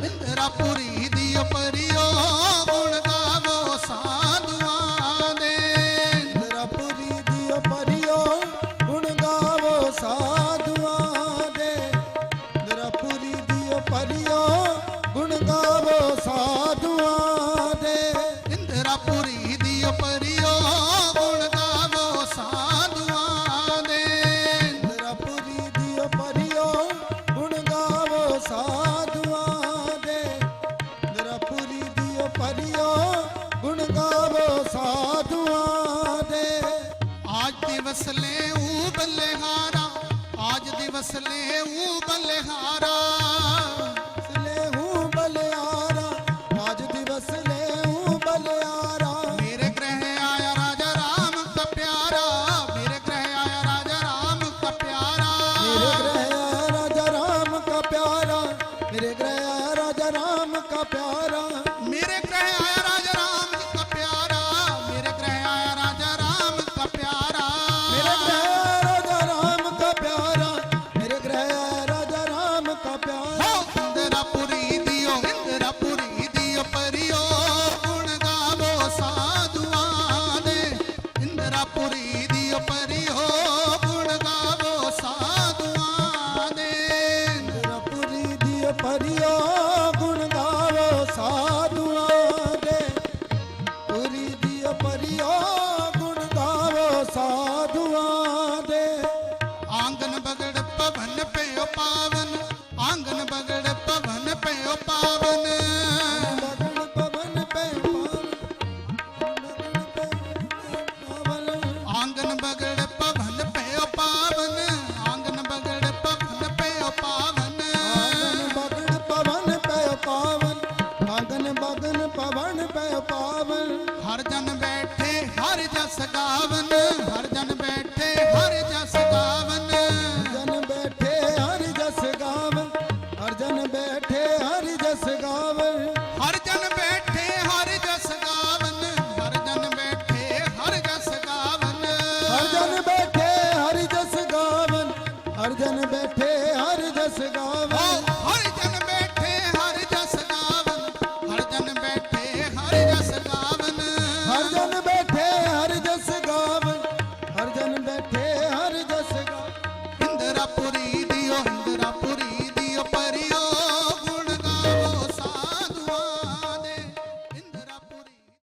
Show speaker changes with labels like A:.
A: ਬਿੰਦਰਾ ਪੁਰੀ ਦੀ ਪਰਿਓ
B: ਪਰਿਓ ਗੁਣ ਗਾਵੋ ਸਾਧੂਆਂ ਦੇ।
A: ਆਜ ਦਿਵਸ ਲੈ ਊ ਬਲਿਹਾਰਾ ਆਜ ਦਿਵਸ ਲੈ ਊ ਬਲਿਹਾਰਾ।
B: ਸਲੇਹੂ ਬਲਿਆਰਾ ਆਜ ਦਿਵਸ ਲੇਹੂ ਬਲਿਆਰਾ
A: ਮੇਰੇ ਗ੍ਰਹਿ ਆਇਆ ਰਾਜਾ ਰਾਮ ਕਾ ਪਿਆਰਾ ਮੇਰੇ ਗ੍ਰਹਿ ਆਇਆ ਰਾਜਾ ਰਾਮ ਕਾ ਪਿਆਰਾ। ਮੇਰੇ
B: ਗ੍ਰਹਿ ਆਇਆ ਰਾਜਾ ਰਾਮ ਕਾ ਪਿਆਰਾ। मेरे ग्रह आया राजा राम का प्यारा
A: मेरे ग्रह आया राजा
B: ਗੁਣ ਗਾਵੋ ਸਾਧੂਆਂ ਦੇ। ਪੂਰੀ ਦੀ ਪਰਿਓ ਗੁਣ ਗਾਵੋ ਸਾਧੂਆਂ ਦੇ।
A: ਆਂਗਨ ਬਗੜ ਪਵਨ ਪਿਓ ਪਾਵਨ ਆਂਗਨ ਬਗੜ ਪਵਨ। ਪਿਓ ਪਾਵਨ। ਆਂਗਨ ਬਗੜ
B: ਜਨ ਬੈਠੇ ਹਰ ਜਸ ਗਾਵਨ
A: ਹਰ ਜਨ ਬੈਠੇ ਹਰ ਜਸ ਗਾਵਨ। ਹਰ ਜਨ ਬੈਠੇ ਹਰ ਜਸ ਗਾਵਨ। ਹਰ ਜਨ
B: ਬੈਠੇ ਹਰ ਜਸ ਗਾਵਨ। ਹਰ ਜਨ ਬੈਠੇ ਹਰ ਜਸ